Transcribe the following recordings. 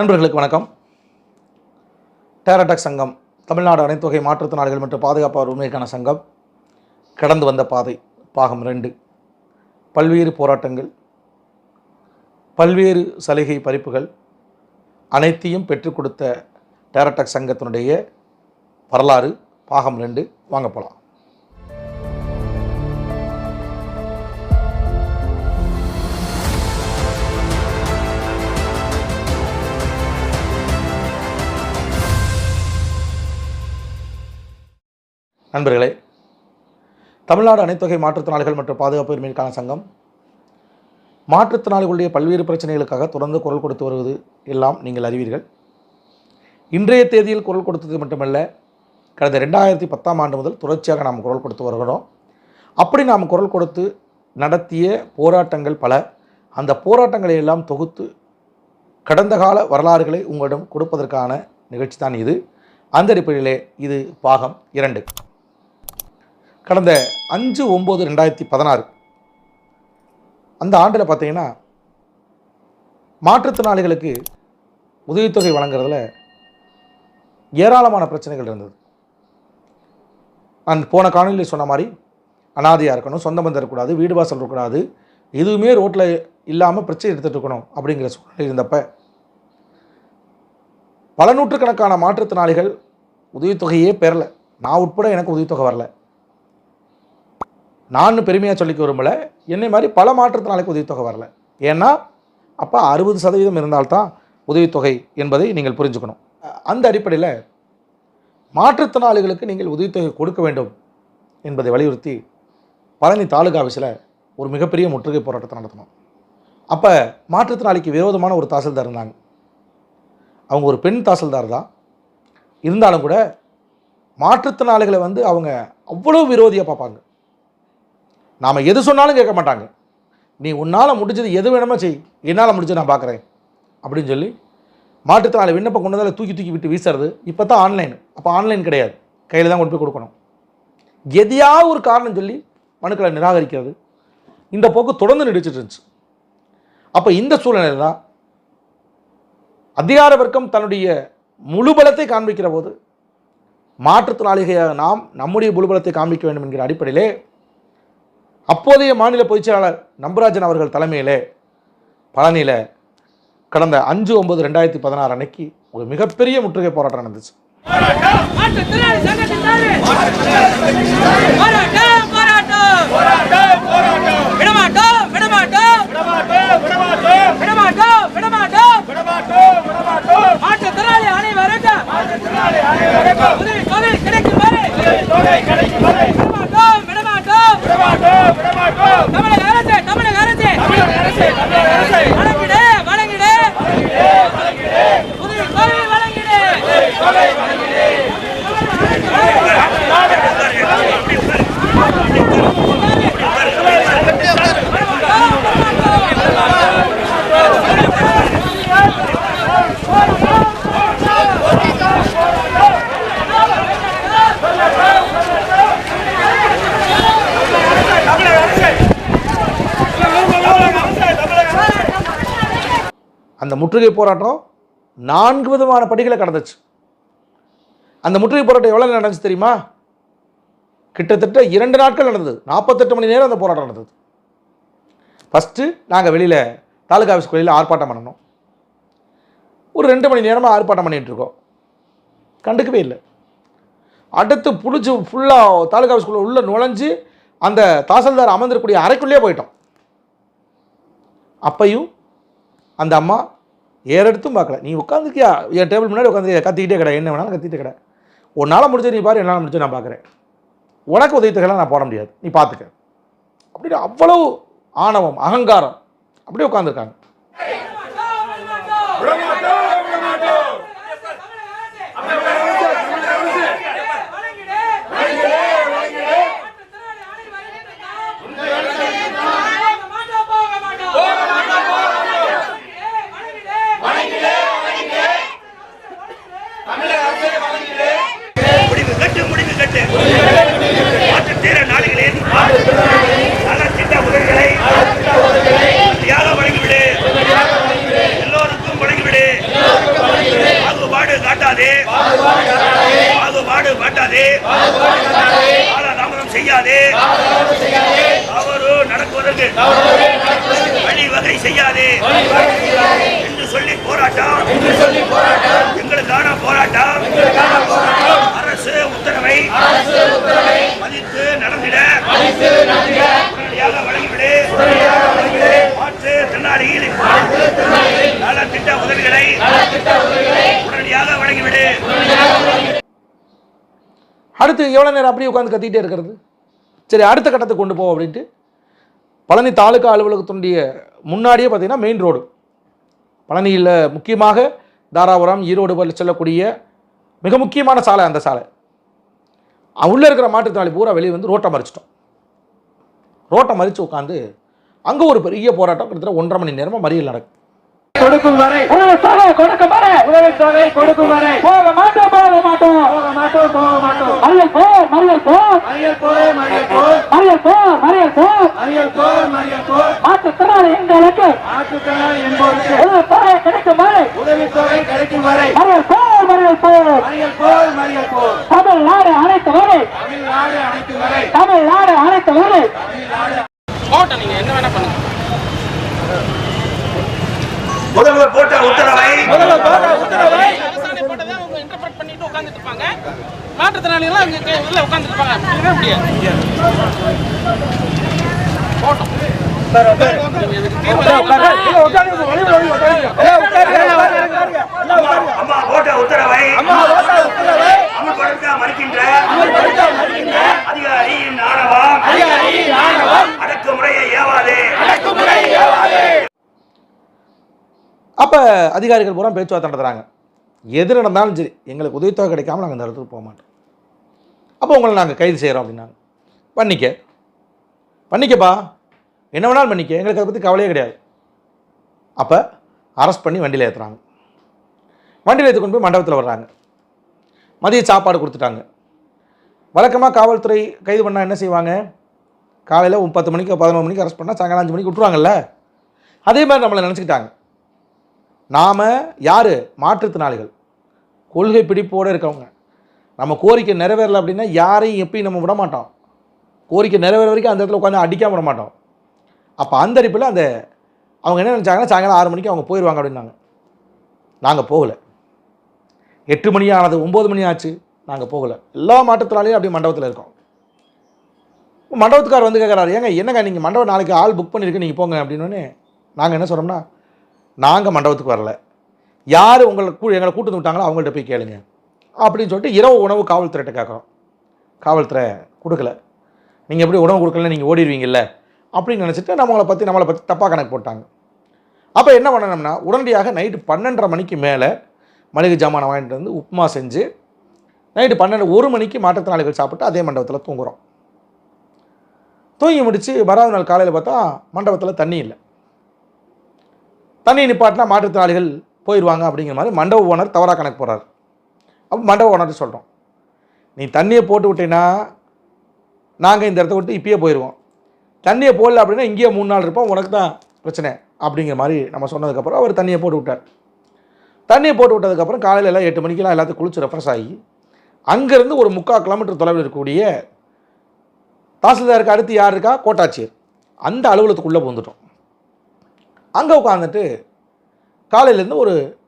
நண்பர்களுக்கு வணக்கம். டேரடக் சங்கம் தமிழ்நாடு அனைத்து வகை மாற்றுத்திறனாளிகள் மற்றும் பாதுகாப்பாளர் உரிமைக்கான சங்கம் கடந்து வந்த பாதை பாகம் ரெண்டு. பல்வேறு போராட்டங்கள் பல்வேறு சலுகை பறிப்புகள் அனைத்தையும் பெற்றுக் கொடுத்த டேரடக் சங்கத்தினுடைய வரலாறு பாகம் ரெண்டு. வாங்க போகலாம் நண்பர்களே தமிழ்நாடு அனைத்தொகை மாற்றுத்திறனாளிகள் மற்றும் பாதுகாப்பு உரிமைக்கான சங்கம் மாற்றுத்திறனாளிகளுடைய பல்வேறு பிரச்சனைகளுக்காக தொடர்ந்து குரல் கொடுத்து வருவது எல்லாம் நீங்கள் அறிவீர்கள். இன்றைய தேதியில் குரல் கொடுத்தது மட்டுமல்ல கடந்த ரெண்டாயிரத்தி பத்தாம் ஆண்டு முதல் தொடர்ச்சியாக நாம் குரல் கொடுத்து வருகிறோம். அப்படி நாம் குரல் கொடுத்து நடத்திய போராட்டங்கள் பல அந்த போராட்டங்களை எல்லாம் தொகுத்து கடந்த கால வரலாறுகளை உங்களிடம் கொடுப்பதற்கான நிகழ்ச்சி தான் இது. அந்த அடிப்படையிலே இது பாகம் இரண்டு. கடந்த அஞ்சு ஒம்பது ரெண்டாயிரத்தி பதினாறு. அந்த ஆண்டில் பார்த்தீங்கன்னா மாற்றுத்திறனாளிகளுக்கு உதவித்தொகை வழங்குறதுல ஏராளமான பிரச்சனைகள் இருந்தது. நான் போன காணொலியில் சொன்ன மாதிரி அனாதையாக இருக்கணும் சொந்த பந்தம் இருக்கக்கூடாது வீடு வாசல் இருக்கக்கூடாது எதுவுமே ரோட்டில் இல்லாமல் பிரச்சனை எடுத்துகிட்டு இருக்கணும் அப்படிங்கிற சூழ்நிலை இருந்தப்ப பல நூற்றுக்கணக்கான மாற்றுத்திறனாளிகள் உதவித்தொகையே பெறலை. நான் உட்பட எனக்கு உதவித்தொகை வரல. நான் பெருமையாக சொல்லிக்க விரும்பல. என்னை மாதிரி பல மாற்றுத்திறனாளிக்கு உதவித்தொகை வரல. ஏன்னா அப்போ அறுபது சதவீதம் இருந்தால்தான் உதவித்தொகை என்பதை நீங்கள் புரிஞ்சுக்கணும். அந்த அடிப்படையில் மாற்றுத்திறனாளிகளுக்கு நீங்கள் உதவித்தொகை கொடுக்க வேண்டும் என்பதை வலியுறுத்தி பழனி தாலுகா ஆஃபீஸில் ஒரு மிகப்பெரிய முற்றுகை போராட்டத்தை நடத்தணும் அப்போ மாற்றுத்திறனாளிக்கு விரோதமான ஒரு தாசில்தார் இருந்தாங்க. அவங்க ஒரு பெண் தாசில்தார் தான். இருந்தாலும் கூட மாற்றுத்திறனாளிகளை வந்து அவங்க அவ்வளோ விரோதியாக பார்ப்பாங்க. நாம் எது சொன்னாலும் கேட்க மாட்டாங்க. நீ உன்னால் முடிஞ்சது எது வேணுமோ செய். என்னால் முடிஞ்சது நான் பார்க்குறேன் அப்படின்னு சொல்லி மாற்றுத்திறனாளி விண்ணப்பம் கொண்டு வந்தால் தூக்கி தூக்கி விட்டு வீசுறது இப்போ தான் ஆன்லைன் அப்போ ஆன்லைன் கிடையாது. கையில் தான் கொண்டு போய் கொடுக்கணும். எதையாவது ஒரு காரணம் சொல்லி மனுக்களை நிராகரிக்கிறது. இந்த போக்கு தொடர்ந்து நடிச்சிட்டு இருந்துச்சு. அப்போ இந்த சூழ்நிலையில் தான் அதிகார வர்க்கம் தன்னுடைய முழு பலத்தை காண்பிக்கிற போது மாற்றுத்திறனாளிகளாக நாம் நம்முடைய முழுபலத்தை காண்பிக்க வேண்டும் என்கிற அடிப்படையிலே அப்போதைய மாநில பொதுச் செயலாளர் நம்பராஜன் அவர்கள் தலைமையிலே பழனியில் கடந்த அஞ்சு ஒன்பது ரெண்டாயிரத்தி பதினாறு அன்னைக்கு ஒரு மிகப்பெரிய முற்றுகை போராட்டம் நடந்துச்சு. மாற்றுத்திறனாளி சங்கத்தின் சார்பில் போராட்டம் போராட்டம் விடமாட்டோம் விடமாட்டோம் விடமாட்டோம் விடமாட்டோம் மாற்றுத்திறனாளி அனைவருக்கும் உதவி தொகை கிடைக்கும் வரை விடமாட்டோம் விடமாட்டோம் தமிழக அரசு தமிழக அரசு வழங்கிடு வழங்கிடு உதவி தொகை வழங்கிடு அந்த முற்றுகை போராட்டம் நான்கு விதமான படிகளை கடந்துச்சு. அந்த முற்றுகை போராட்டம் எவ்வளோ நடந்துச்சு தெரியுமா? கிட்டத்தட்ட இரண்டு நாட்கள் நடந்தது. நாற்பத்தெட்டு மணி நேரம் அந்த போராட்டம் நடந்தது. ஃபஸ்ட்டு நாங்கள் வெளியில் தாலுகா ஆஃபீஸ் வெளியில் ஆர்ப்பாட்டம் பண்ணணும். ஒரு ரெண்டு மணி நேரமாக ஆர்ப்பாட்டம் பண்ணிகிட்ருக்கோம் கண்டுக்கவே இல்லை. அடுத்து புடிச்சு ஃபுல்லாக தாலுகா ஆஃபீஸ்குள்ளே உள்ளே நுழைஞ்சு அந்த தாசில்தார் அமர்ந்திருக்கக்கூடிய அறைக்குள்ளேயே போயிட்டோம். அப்பையும் அந்த அம்மா ஏறெடுத்தும் பார்க்கல. நீ உட்காந்துக்கியா என் டேபிள் முன்னாடி உட்காந்து கத்திக்கிட்டே கடை. என்ன வேணாலும் கத்திக்கிட்டே கடை. உன்னால் முடிச்சு நீ பாரு என்னால் முடிச்சு நான் பார்க்குறேன். உனக்கு உதவித்தொகைலாம் நான் போட முடியாது. நீ பார்த்துக்க. அப்படின்னு அவ்வளவு ஆணவம் அகங்காரம். அப்படியே உட்காந்துருக்காங்க காட்டாதே காலதாமதம் செய்யாதே. தவறு நடக்குவதற்கு வழிவகை செய்யாதே. என்று சொல்லி போராட்டம். எங்களுக்கான போராட்டம். அரசு உத்தரவை மதித்து நடந்திட அடுத்து எவ்வளோ நேரம் அப்படியே உட்காந்து கத்திட்டே இருக்கிறது? சரி அடுத்த கட்டத்துக்கு கொண்டு போவோம் அப்படின்ட்டு பழனி தாலுகா அலுவலகத்தினுடைய முன்னாடியே பார்த்தீங்கன்னா மெயின் ரோடு பழனியில் முக்கியமாக தாராபுரம் ஈரோடு வரை செல்லக்கூடிய மிக முக்கியமான சாலை அந்த சாலை. உள்ளே இருக்கிற மாற்றுத்திறனாளி பூரா வெளியே வந்து ரோட்டை மறிச்சிட்டோம். ரோட்டை மறித்து உட்காந்து அங்கே ஒரு பெரிய போராட்டம் கிட்டத்தட்ட ஒன்றரை மணி நேரமாக மறியல் நடக்கும் கொடுக்கும் வரை. உதவித்தொகை கொடுக்கும் வரை. உதவித்தொகை கொடுக்கும் வரை. போக மாட்டோம் போக மாட்டோம். போக மாட்டோம் போக மாட்டோம். மறியல் போர் மறியல் போர். மறியல் போர் மறியல் போர். மறியல் போர் மறியல் போர். மறியல் போர் மறியல் போர். மாற்றுத்திறனாளி எங்களுக்கு மாற்றுத்திறனாளி என்பவருக்கு உதவித்தொகை கிடைக்கும் வரை. உதவித்தொகை கிடைக்கும் வரை. மறியல் போர் மறியல் போர். மறியல் போர் மறியல் போர் தமிழ்நாடு அனைத்து வரை தமிழ்நாடு அனைத்து வரை தமிழ்நாடு அனைத்து வரை போட்டோம் நீங்க என்ன வேணா பண்ணுங்க முதல்வர் போட்ட உத்தரவை அரசாணை போட்டதை அவங்க இன்டர்பிரட் பண்ணிட்டு உட்கார்ந்துட்டு இருப்பாங்க மாற்றுத்திறனாளிகள் அங்க கே- உள்ள உட்கார்ந்துட்டு இருப்பாங்க அப்படின்னா முடியாது போட்டோம் இதுக்கு அம்மா போட்ட உத்தரவை அமல்படுத்த மறுக்கின்ற அதிகாரியின் ஆணவம் அடக்குமுறையை ஏவாதே அப்போ அதிகாரிகள் பூரா பேச்சுவார்த்தை நடத்துகிறாங்க எது நடந்தாலும் சரி எங்களுக்கு உதவித்தொகை கிடைக்காம நாங்கள் இந்த இடத்துக்கு போக மாட்டோம் அப்போ உங்களை நாங்கள் கைது செய்கிறோம் அப்படின்னாங்க. பண்ணிக்க. பண்ணிக்கப்பா. என்ன வேணாலும் பண்ணிக்க. எங்களுக்கு அதை பற்றி கவலையே கிடையாது. அப்போ அரெஸ்ட் பண்ணி வண்டியில் ஏற்றுறாங்க வண்டியில் ஏற்றி கொண்டு போய் மண்டபத்தில் வர்றாங்க. மதிய சாப்பாடு கொடுத்துட்டாங்க. வழக்கமாக காவல்துறை கைது பண்ணால் என்ன செய்வாங்க? காலையில் பத்து மணிக்கு பதினொரு மணிக்கு அரெஸ்ட் பண்ணால் சாயங்காலம் அஞ்சு மணிக்கு விட்ருவாங்கல்ல அதே மாதிரி நம்மளை நினச்சிக்கிட்டாங்க. நாம் யார்? மாற்றுத்திறனாளிகள். கொள்கை பிடிப்போடு இருக்கவங்க. நம்ம கோரிக்கை நிறைவேறலை அப்படின்னா யாரையும் எப்பயும் நம்ம விட மாட்டோம். கோரிக்கை நிறைவேற வரைக்கும் அந்த இடத்துல உட்காந்து அடிக்காம விட மாட்டோம். அப்போ அந்த அடிப்பில் அந்த அவங்க என்ன நினச்சாங்கன்னா சாயங்காலம் ஆறு மணிக்கு அவங்க போயிடுவாங்க அப்படின்னாங்க. நாங்கள் போகலை. எட்டு மணி ஆனது ஒம்பது மணி ஆச்சு. நாங்கள் போகலை. எல்லா மாற்றத்தினாலையும் அப்படியே மண்டபத்தில் இருக்கோம். மண்டபத்துக்கார் வந்து கேட்குறாரு ஏங்க என்னங்க நீங்கள் மண்டபம் நாளைக்கு ஆள் புக் பண்ணியிருக்கு நீங்கள் போங்க அப்படின்னோடனே நாங்கள் என்ன சொல்கிறோம்னா நாங்கள் மண்டபத்துக்கு வரல. யார் உங்களை கூ எங்களை கூட்டு விட்டாங்களோ அவங்கள்ட்ட போய் கேளுங்க. அப்படின்னு சொல்லிட்டு இரவு உணவு காவல்துறையிட்ட கேட்குறோம். காவல்துறை கொடுக்கல. நீங்கள் எப்படி உணவு கொடுக்கல நீங்கள் ஓடிடுவீங்கல்ல? அப்படின்னு நினச்சிட்டு நம்மளை பற்றி நம்மளை பற்றி தப்பாக கணக்கு போட்டாங்க. அப்போ என்ன பண்ணணும்னா உடனடியாக நைட்டு பன்னெண்டரை மணிக்கு மேலே மளிகை ஜாமானை வாங்கிட்டு வந்து உப்புமா செஞ்சு நைட்டு பன்னெண்டு ஒரு மணிக்கு மாற்றுத்திறனாளிகள் சாப்பிட்டு அதே மண்டபத்தில் தூங்குறோம். தூங்கி முடித்து வராத நாள் காலையில் பார்த்தா மண்டபத்தில் தண்ணி இல்லை. தண்ணி நிப்பாட்டினா மாற்றுத்திறனாளிகள் போயிடுவாங்க அப்படிங்கிற மாதிரி மண்டப ஓனர் தவறாக கணக்கு போடுறார் அப்போ மண்டப ஓனர்கிட்ட சொல்கிறோம் நீ தண்ணியை போட்டு விட்டீங்கன்னா நாங்கள் இந்த இடத்த விட்டு இப்பயே போயிடுவோம் தண்ணியை போடல அப்படின்னா இங்கேயே மூணு நாள் இருப்போம் உனக்கு தான் பிரச்சனை அப்படிங்கிற மாதிரி நம்ம சொன்னதுக்கப்புறம் அவர் தண்ணியை போட்டு விட்டார். தண்ணியை போட்டு விட்டதுக்கப்புறம் காலையில் எல்லாம் எட்டு மணிக்கெல்லாம் எல்லாத்தையும் குளிச்சு ரெஃப்ரெஷ் ஆகி அங்கேருந்து ஒரு முக்கால் கிலோமீட்டர் தொலைவில் இருக்கக்கூடிய தாசில்தாருக்கு அடுத்து யார் இருக்கா? கோட்டாட்சியர். அந்த அலுவலகத்துக்குள்ளே வந்துட்டோம் அங்கே உட்காந்துட்டு காலையிலேருந்து ஒரு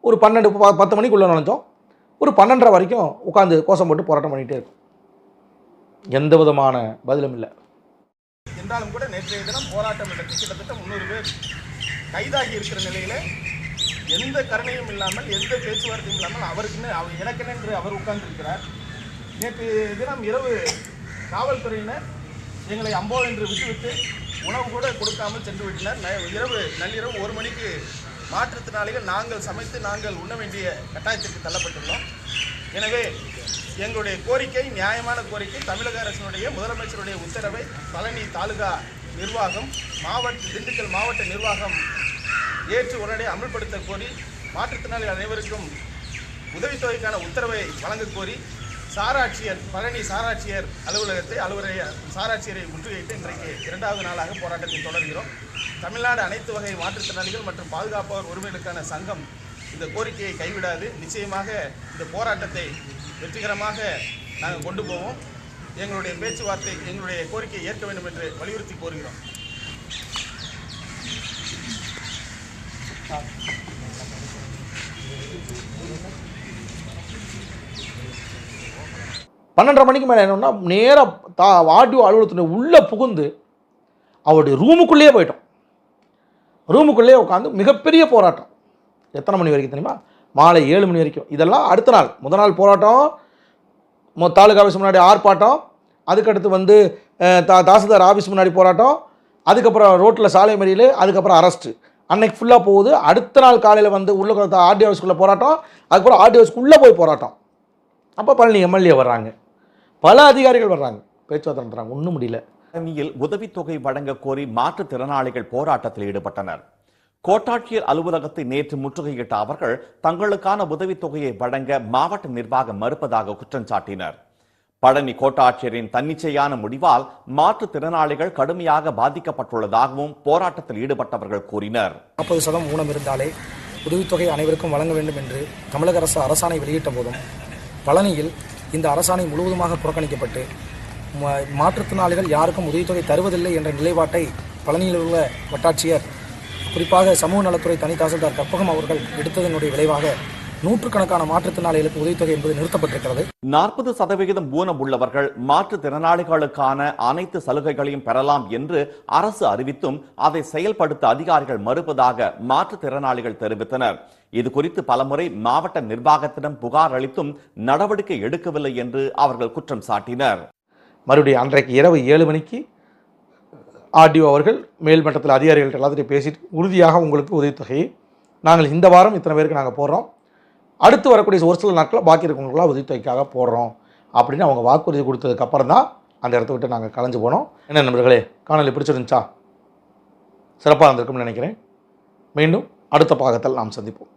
ஒரு பன்னெண்டு ப- பத்து மணிக்குள்ளே நுழைஞ்சோம். ஒரு பன்னெண்டரை வரைக்கும் உட்காந்து கோஷம் போட்டு போராட்டம் பண்ணிகிட்டே இருக்கும். எந்த விதமான பதிலும் இல்லை. என்றாலும் கூட நேற்றைய தினம் போராட்டம் நடத்தி கிட்டத்தட்ட முந்நூறு பேர் கைதாகி இருக்கிற நிலையில் எந்த கருணையும் இல்லாமல் எந்த பேச்சுவார்த்தையும் இல்லாமல் அவருக்குன்னு அவர் எனக்கென்று அவர் உட்கார்ந்துருக்கிறார். நேற்று தினம் இரவு காவல்துறையினர் எங்களை அம்போ என்று விட்டுவிட்டு உணவு கூட கொடுக்காமல் சென்று விட்டனர். ந- இரவு நள்ளிரவு ஒரு மணிக்கு மாற்றுத்திறனாளிகள் நாங்கள் சமைத்து நாங்கள் உண்ண வேண்டிய கட்டாயத்திற்கு தள்ளப்பட்டுள்ளோம். எனவே எங்களுடைய கோரிக்கை நியாயமான கோரிக்கை தமிழக அரசினுடைய முதலமைச்சருடைய உத்தரவை பழனி தாலுகா நிர்வாகம் மாவட்ட திண்டுக்கல் மாவட்ட நிர்வாகம் ஏற்று உடனே அமல்படுத்த கோரி மாற்றுத்திறனாளிகள் அனைவருக்கும் உதவித்தொகைக்கான உத்தரவை வழங்க கோரி சாராட்சியர் பழனி சாராட்சியர் அலுவலகத்தை அலுவலக சாராட்சியரை முற்றுகையிட்டு இன்றைக்கு இரண்டாவது நாளாக போராட்டத்தை தொடர்கிறோம். தமிழ்நாடு அனைத்து வகை மாற்றுத்திறனாளிகள் மற்றும் பாதுகாப்பவர் உரிமைகளுக்கான சங்கம் இந்த கோரிக்கையை கைவிடாது. நிச்சயமாக இந்த போராட்டத்தை வெற்றிகரமாக நாங்கள் கொண்டு போவோம். எங்களுடைய பேச்சுவார்த்தை எங்களுடைய கோரிக்கையை ஏற்க வேண்டும் என்று வலியுறுத்தி கோருகிறோம். பன்னெண்டரை மணிக்கு மேலே என்னன்னா நேராக தா ஆடியோ அலுவலகத்தினுடைய உள்ளே புகுந்து அவருடைய ரூமுக்குள்ளேயே போயிட்டோம். ரூமுக்குள்ளேயே உட்காந்து மிகப்பெரிய போராட்டம். எத்தனை மணி வரைக்கும் தெரியுமா? மாலை ஏழு மணி வரைக்கும். இதெல்லாம் அடுத்த நாள். முத நாள் போராட்டம் மொ- தாலுகா ஆஃபீஸ் முன்னாடி ஆர்ப்பாட்டம் அதுக்கடுத்து வந்து தா தாசில்தார் ஆஃபீஸ் முன்னாடி போராட்டம் அதுக்கப்புறம் ரோட்டில் சாலை மறியல் அதுக்கப்புறம் அரெஸ்ட்டு அன்னைக்கு ஃபுல்லாக போகுது. அடுத்த நாள் காலையில் வந்து உள்ள ஆர்டி ஆஃபீஸ்க்குள்ளே போராட்டம் அதுக்கப்புறம் ஆர்டி ஆஃபீஸ்க்குள்ளே போய் போராட்டம். அப்போ பழனி எம்எல்ஏ வர்றாங்க. பல அதிகாரிகள் வர்றாங்க. பேச்சுவார்த்தை நடத்துகிறாங்க ஒன்றும் முடியல. பழனியில் உதவித்தொகை வழங்க கோரி மாற்றுத்திறனாளிகள் போராட்டத்தில் ஈடுபட்டனர். கோட்டாட்சியர் அலுவலகத்தை நேற்று முற்றுகையிட்ட அவர்கள் தங்களுக்கான உதவித்தொகையை வழங்க மாவட்ட நிர்வாகம் மறுப்பதாக குற்றம் சாட்டினர். பழனி கோட்டாட்சியரின் தன்னிச்சையான முடிவால் மாற்றுத்திறனாளிகள் கடுமையாக பாதிக்கப்பட்டுள்ளதாகவும் போராட்டத்தில் ஈடுபட்டவர்கள் கூறினர். நாற்பது சதம் ஊனம் இருந்தாலே உதவித்தொகை அனைவருக்கும் வழங்க வேண்டும் என்று தமிழக அரசு அரசாணை வெளியிட்ட போதும் பழனியில் இந்த அரசாணை முழுவதுமாக புறக்கணிக்கப்பட்டு மாற்றுத்திறனாளிகள் யாருக்கும் உதவித்தொகை தருவதில்லை என்ற நிலைப்பாட்டை பழனியில் உள்ள வட்டாட்சியர் குறிப்பாக சமூக நலத்துறை தனி தாசில்தார் கற்பகம் அவர்கள் எடுத்ததனுடைய விளைவாக நூற்றுக்கணக்கான மாற்றுத்திறனாளிகளுக்கு உதவித்தொகை என்பது நிறுத்தப்பட்டிருக்கிறது. நாற்பது சதவிகிதம் ஊனம் உள்ளவர்கள் மாற்றுத்திறனாளிகளுக்கான அனைத்து சலுகைகளையும் பெறலாம் என்று அரசு அறிவித்தும் அதை செயல்படுத்த அதிகாரிகள் மறுப்பதாக மாற்றுத்திறனாளிகள் தெரிவித்தனர். இது குறித்து பலமுறை மாவட்ட நிர்வாகத்திடம் புகார் அளித்தும் நடவடிக்கை எடுக்கவில்லை என்று அவர்கள் குற்றம் சாட்டினர். மறுபடியும் அன்றைக்கு இரவு ஏழு மணிக்கு ஆர்டிஓ அவர்கள் மேல்மட்டத்தில் அதிகாரிகள்ட்ட எல்லாத்தையும் பேசிட்டு உறுதியாக உங்களுக்கு உதவித்தொகையை நாங்கள் இந்த வாரம் இத்தனை பேருக்கு நாங்கள் போடுறோம். அடுத்து வரக்கூடிய ஒரு சில நாட்களில் பாக்கி இருக்கவங்களுக்குலாம் உதவித்தொகைக்காக போடுறோம். அப்படின்னு அவங்க வாக்குறுதி கொடுத்ததுக்கப்புறம் தான் அந்த இடத்த விட்டு நாங்கள் கலைஞ்சு போனோம். என்ன நண்பர்களே காணொலி பிடிச்சிருந்துச்சா சிறப்பாக இருந்திருக்கும்னு நினைக்கிறேன். மீண்டும் அடுத்த பாகத்தில் நாம் சந்திப்போம்.